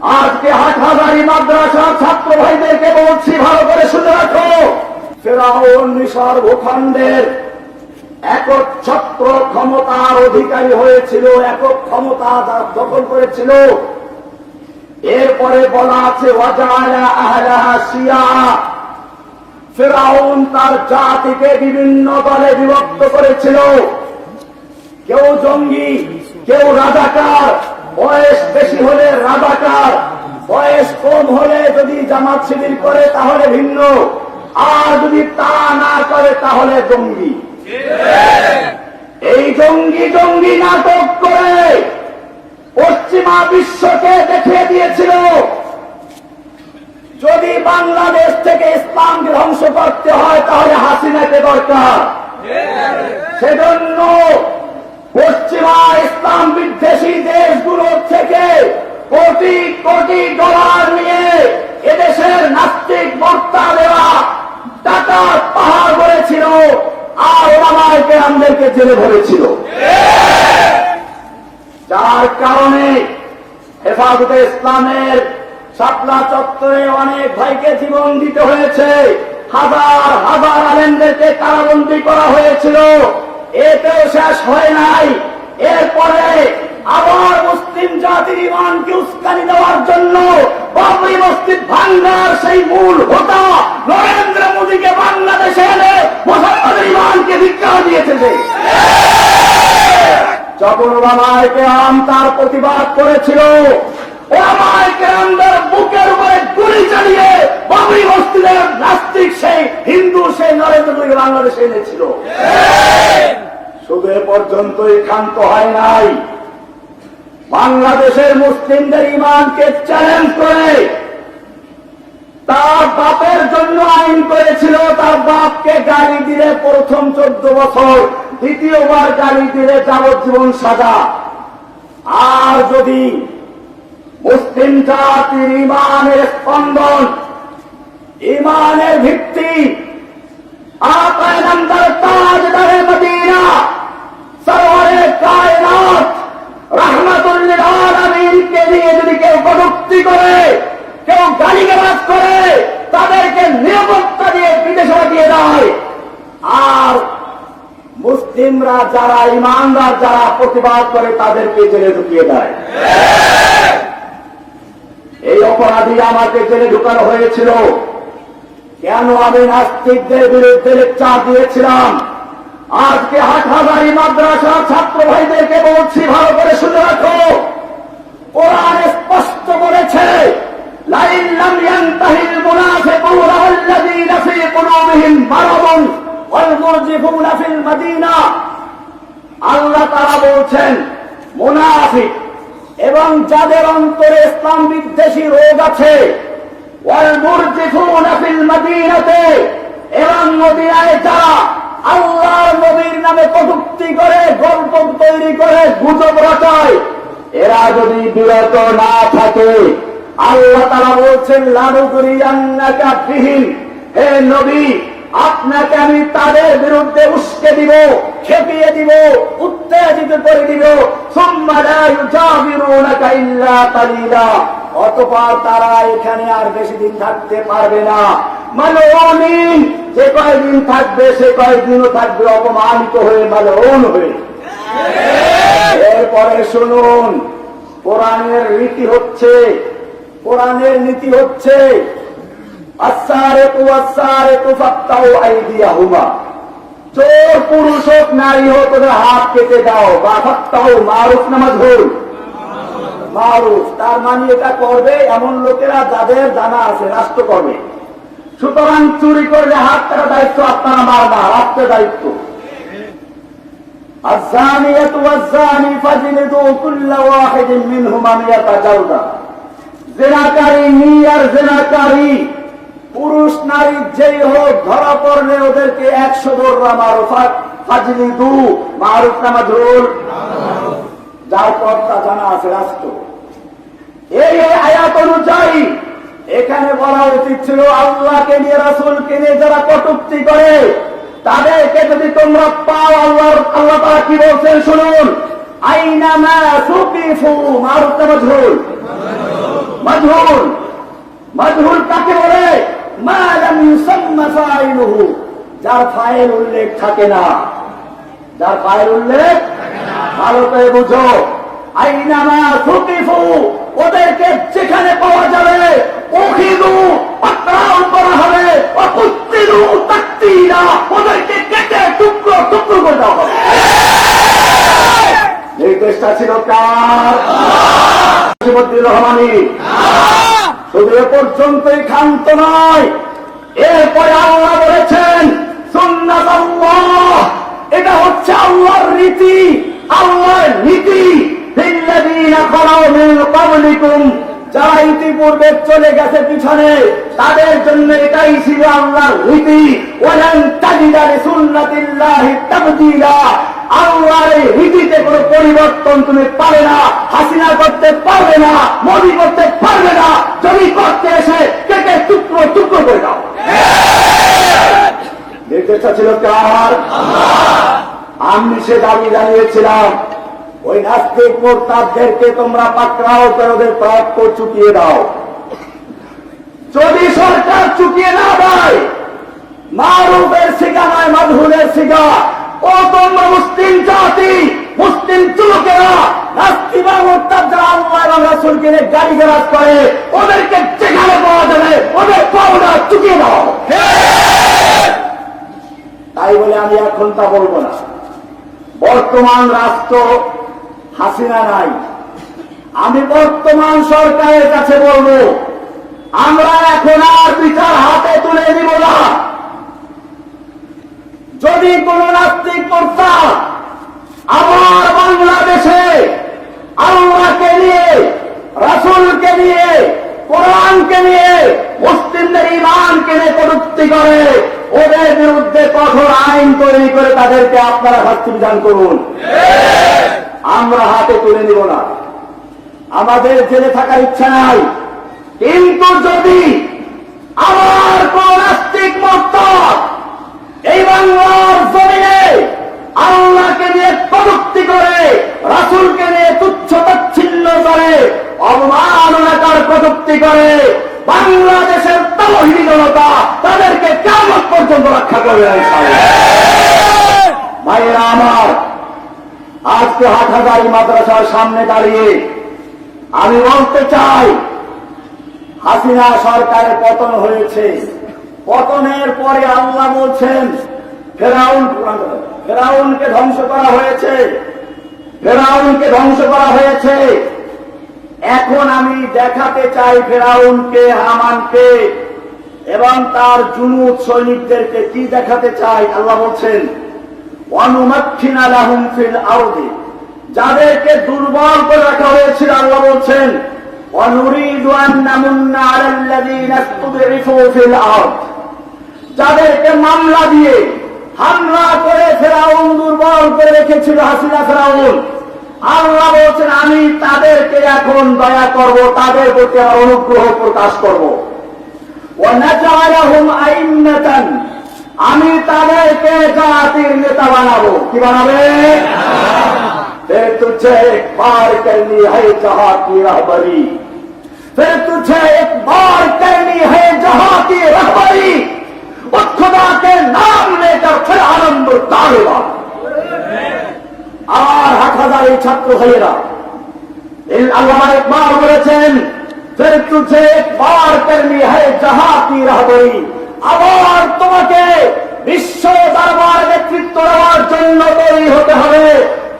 আজকে হাটহাজারি মাদ্রাসার ছাত্র ভাইদেরকে বলছি, ভালো করে শুনে রাখো। ফেরাউন ভূখণ্ডের একক ছত্র ক্ষমতার অধিকারী হয়েছিল, একক ক্ষমতা দখল করেছিল। এরপরে বলা আছে ফেরাউন তার জাতিকে বিভিন্ন দলে বিভক্ত করেছিল। কেউ জঙ্গি, কেউ রাজাকার বয়স বেশি হলে রাজাকার, বয়স কম হলে যদি জামাত শিবির করে তাহলে ভিন্ন, আর যদি তা না করে তাহলে জঙ্গি। এই জঙ্গি জঙ্গি নাটক করে পশ্চিমা বিশ্বকে দেখিয়ে দিয়েছিল। যদি বাংলাদেশ থেকে ইসলামকে ধ্বংস করতে হয়, তাহলে হাসিনাকে দরকার। সেজন্য পশ্চিমা ইসলাম বিদ্বেষী দেশগুলোর থেকে কোটি কোটি ডলার নিয়ে এদেশের নাস্তিক বর্তা দেওয়া টাকা পাহাড় করেছিল আর ওলামাকে আমাদেরকে জেলে ভরেছিল যার কারণে হেফাজতে ইসলামের শাপলা চত্বরে অনেক ভাইকে জীবন দিতে হয়েছে। হাজার হাজার আলেমদেরকে কারাবন্দি করা হয়েছিল। এতেও শেষ হয় নাই। এরপরে আবার মুসলিম জাতির ইমানকে উস্কানি দেওয়ার জন্য বাবরি মসজিদ ভাঙ্গার সেই মূল হোতা নরেন্দ্র মোদীকে বাংলাদেশে এনে মুসলমানের ইমানকে ধিক্কার দিয়েছে যে। যখন ওলামায়কে আম তার প্রতিবাদ করেছিল ওলামায়কে আমদের বুকের উপরে গুলি চালিয়ে বাবরি মসজিদের নাস্তিক সেই হিন্দু, সেই নরেন্দ্র মোদীকে বাংলাদেশে এনেছিল। শুধু এ পর্যন্তই ক্ষান্ত হয় নাই। বাংলাদেশের মুসলিমদের ইমানকে চ্যালেঞ্জ করে, তার বাপের জন্য আইন করেছিল, তার বাপকে গাড়ি দিলে প্রথম চোদ্দ বছর, দ্বিতীয়বার গাড়ি দিলে যাবজ্জীবন সাজা। আর যদি মুসলিম জাতির ইমানের স্পন্দন ইমানের ভিত্তি আকায় নামদার তাজদারে মদিনা আলামিনকে নিয়ে যদি কেউ কটুক্তি করে, কেউ গালিগালাজ করে, তাদেরকে নিরাপত্তা দিয়ে বিদেশে পাঠিয়ে দেয় আর মুসলিমরা যারা ইমানদার, যারা প্রতিবাদ করে, তাদেরকে জেলে ঢুকিয়ে দেয়। এই অপরাধী আমাকে জেলে ঢুকানো হয়েছিল। কেন আমি নাস্তিকদের বিরুদ্ধে লেকচার দিয়েছিলাম? আজকে হাটহাজারি মাদ্রাসার ছাত্র ভাইদেরকে বলছি, ভালো করে শুনে রাখো। কোরআন স্পষ্ট বলেছে, লাইন লাম ইয়ানতাহিল মুনাফিকুনা ওয়াল্লাযীনা ফী কুলুবিহিম মারাদুন ওয়াল মুরজিফুনা ফিল মাদিনা। আল্লাহ তারা বলছেন, মুনাফিক এবং যাদের অন্তরে ইসলাম বিদ্বেষী রোগ আছে, ওয়াল মুরজিফুনা ফিল মাদিনাতে এবং মদিনায় যারা আল্লাহর নবীর নামে কটুক্তি করে, গল্প তৈরি করে, গুজব রটায়। এরা যদি বিরত না থাকে, আল্লাহ তারা বলছেন লাড়ু করি বিহীন হে নবী, আপনাকে আমি তাদের বিরুদ্ধে উস্কে দিব, খেপিয়ে দিব, উত্তেজিত করে দিব। অতপর তারা এখানে আর বেশি দিন থাকতে পারবে না। মানে অমিন যে কয়েকদিন থাকবে, সে কয়েকদিনও থাকবে অপমানিত হয়ে মানে অন হয়ে। এরপরে শুনুন, কোরআনের রীতি হচ্ছে, কোরআনের নীতি হচ্ছে চোর, পুরুষ হোক, নারী হোক, ওদের হাত কেটে দাও, বা ফাত্তাও মারুফ নামাজ ভুল মারুফ তার মানে এটা করবে এমন লোকেরা যাদের জানা আছে রাষ্ট্র করবে সুতরাং চুরি করলে হাত কাটা দায়িত্ব আপনারা মারবা রাষ্ট্রের দায়িত্ব الزانية والزاني فاجلدوا كل واحد منهما مئة جلدة জেনাকারী নিয়ার জেনাকারী পুরুষ নারী যেই হোক ধরা পড়লে ওদেরকে একশো দৌড়া মারো ফাজলি দু মারুফ নামা ধরুন যার কর্তা জানা আছে রাষ্ট্র এই আয়াত অনুযায়ী এখানে বলা উচিত ছিল, আল্লাহকে নিয়ে, রাসুলকে নিয়ে যারা কটুক্তি করে, তাদেরকে যদি তোমরা পাও আল্লাহ আল্লাহ তারা কি বলছেন শুনুন? আইনামা নামা ধরুন মজহুল। মজহুল। কাকে বলে? ইউসাম্মা ফাইলুহু। যার ফাইল উল্লেখ থাকে না। যার ফাইল উল্লেখ ভালো করে বুঝো। আইনামা সুকিফু ওদেরকে যেখানে পাওয়া যাবে ওখিদু পাকড়াও করা হবে। অপুত্তিরু তাকতিরা ওদেরকে কেটে টুকরো টুকরো করে দেওয়া হবে। নির্দেশটা ছিল কার? রহমানি। শুধু এ পর্যন্তই ক্ষান্ত নয়। এরপরে আল্লাহ বলেছেন, সুন্নাত আল্লাহ। এটা হচ্ছে আল্লাহর রীতি। আল্লাহর নীতি লিল্লাযীনা খালাউ মিন ক্বাবলিকুম ইতিপূর্বে চলে গেছে পিছনে, তাদের জন্য এটাই ছিল আল্লাহর রীতি। ওয়ালান তাজিদা লিসুন্নাতিল্লাহি তাবদীলা। আল্লাহর রীতিতে কোনো পরিবর্তন তুমি পাবে না, হাসিনা করতে পারবে না, মোদী করতে পারবে না, যদি করতে এসে কেটে টুকরো টুকরো করে দাও। নির্দেশটা ছিল কার? আমি সে দাবি জানিয়েছিলাম ওই নাস্তিক মোরতাদদেরকে তোমরা পাকড়াও করে ওদের প্রাপ্য চুকিয়ে দাও। যদি সরকার চুকিয়ে না দেয় মারুফের শিকা নয় মাধুরের শিকা ও তোমরা মুসলিম জাতি, মুসলিম যুবকেরা নাস্তি বা মোরতাদ যারা আল্লাহ এবং রাসূলকে গাড়ি গেরাজ করে, ওদেরকে যেখানে পাওয়া যাবে, ওদের পাওনা চুকিয়ে দাও। তাই বলে আমি এখন তা বলব না। বর্তমান রাষ্ট্র হাসিনা নাই। আমি বর্তমান সরকারের কাছে বলব, আমরা এখন আর বিচার হাতে তুলে দিব না। যদি কোন নাস্তিক প্রস্তাব আমার বাংলাদেশে আল্লাহকে নিয়ে, রাসুলকে নিয়ে, কোরআনকে নিয়ে মুসলিমদের ইমানকে নিয়ে কটুক্তি করে, ওদের বিরুদ্ধে কঠোর আইন তৈরি করে তাদেরকে আপনারা শাস্তি বিধান করুন। আমরা হাতে তুলে নিব না। আমাদের জেলে থাকার ইচ্ছা নাই। কিন্তু যদি আমার কোন নাস্তিক মত এই বাংলার জমিনে আল্লাহকে নিয়ে কটুক্তি করে, রাসুলকে নিয়ে তুচ্ছ তাচ্ছিন্ন করে, অবমাননাকার কটুক্তি করে, বাংলাদেশের তলহীন জনতা তাদেরকে কেমন পর্যন্ত রক্ষা করবে ভাইয়েরা আমার আজকে হাটহাজারি মাদ্রাসার সামনে দাঁড়িয়ে আমি বলতে চাই, হাসিনা সরকারের পতন হয়েছে। পতনের পরে আল্লাহ বলছেন, ফেরাউন ফেরাউনকে ধ্বংস করা হয়েছে, ফেরাউনকে ধ্বংস করা হয়েছে। এখন আমি দেখাতে চাই ফেরাউনকে, হামানকে, এবং তার জুনুদ সৈনিকদেরকে কি দেখাতে চাই, আল্লাহ বলছেন যাদেরকে দুর্বল করে রাখা হয়েছিল, আল্লাহ বলছেন যাদেরকে মামলা দিয়ে হামলা করে ফেরাউন দুর্বল করে রেখেছিল হাসিনা ফেরাউন, আল্লাহ বলছেন, আমি তাদেরকে এখন দয়া করব, তাদের প্রতি অনুগ্রহ প্রকাশ করব। আমি তাদেরকে জাতির নেতা বানাবো কি বানাবে फिर तुझे एक बार करनी है जहां की रहबरी फिर तुझे एक बार करनी है जहां की रहबरी उस खुदा के नाम लेकर फिर आनंद तालेबा আর হাট হাজার এই ছাত্র ভাইয়েরা এই আল্লাহ একবার বলেছেন ফের তুঝে একবার করনি হয় যাহা কি রাহবরি আবার তোমাকে বিশ্ব দরবার নেতৃত্ব দেওয়ার জন্য তৈরি হতে হবে।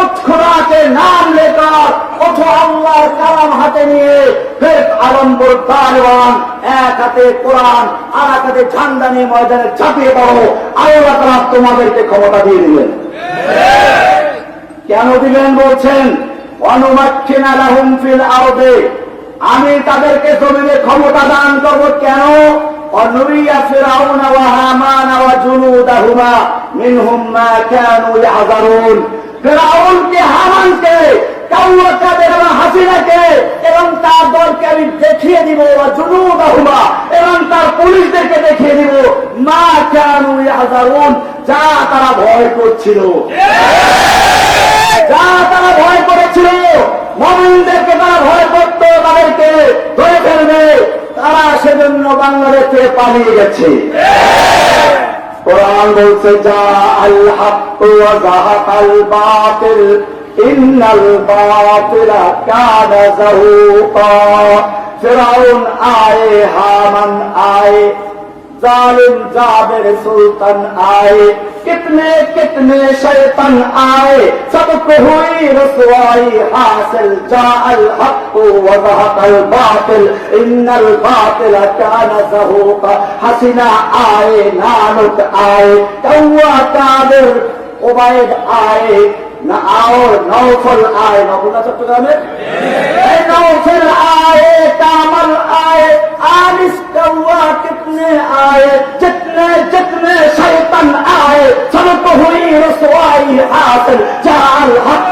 উৎখুরাকে নাম লেকার অথ আল্লাহর কালাম হাতে নিয়ে ফের আলম্বর তালেবান এক হাতে কোরআন, আর এক হাতে ঝান্ডা নিয়ে ময়দানে চাপিয়ে পড়ো। আল্লাহ তারা তোমাদেরকে ক্ষমতা দিয়ে দিলেন কেন দিলেন বলছেন? অনুমাক্ষিন আলাহুম ফিল আরদে। আমি তাদেরকে জমিনে ক্ষমতা দান করব কেন? মা কানু ইয়াহযারুন ফিরাউনকে হামানকে এবং হাসিনাকে, এবং তার দলকে আমি দেখিয়ে দিব ওয়া জুনুদাহুমা এবং তার পুলিশদেরকে দেখিয়ে দিব, মা কানু ইয়াহযারুন যা তারা ভয় করছিল। যা তারা ভয় করেছিল মমিনদেরকে তারা ভয় করত তাদেরকে ধরে ফেলা সেজন্য বাংলাদেশ পালিয়ে গেছে। কোরআন বলছে, যা আল বাতিল, ইন্নাল বাতিলা কানা যাহুকা। ফিরাউন, আয়ে হামান, আয়ে जालिम जाबिर सुल्तान आए कितने कितने शैतान आए सबको हुई रसवाई हासिल जाअल हक वजहकल बातिल इन्नल बातिल कान जहूका हसीना आए नानुक आए कौआ कादिर उबैद आए না আর নৌফল আয় নৌফল না চট্টগ্রামে এই নৌফল আয়ে हुआ कितने आए जितने जितने शैतन आए सबको हुई रसवाई हासिल चाल हक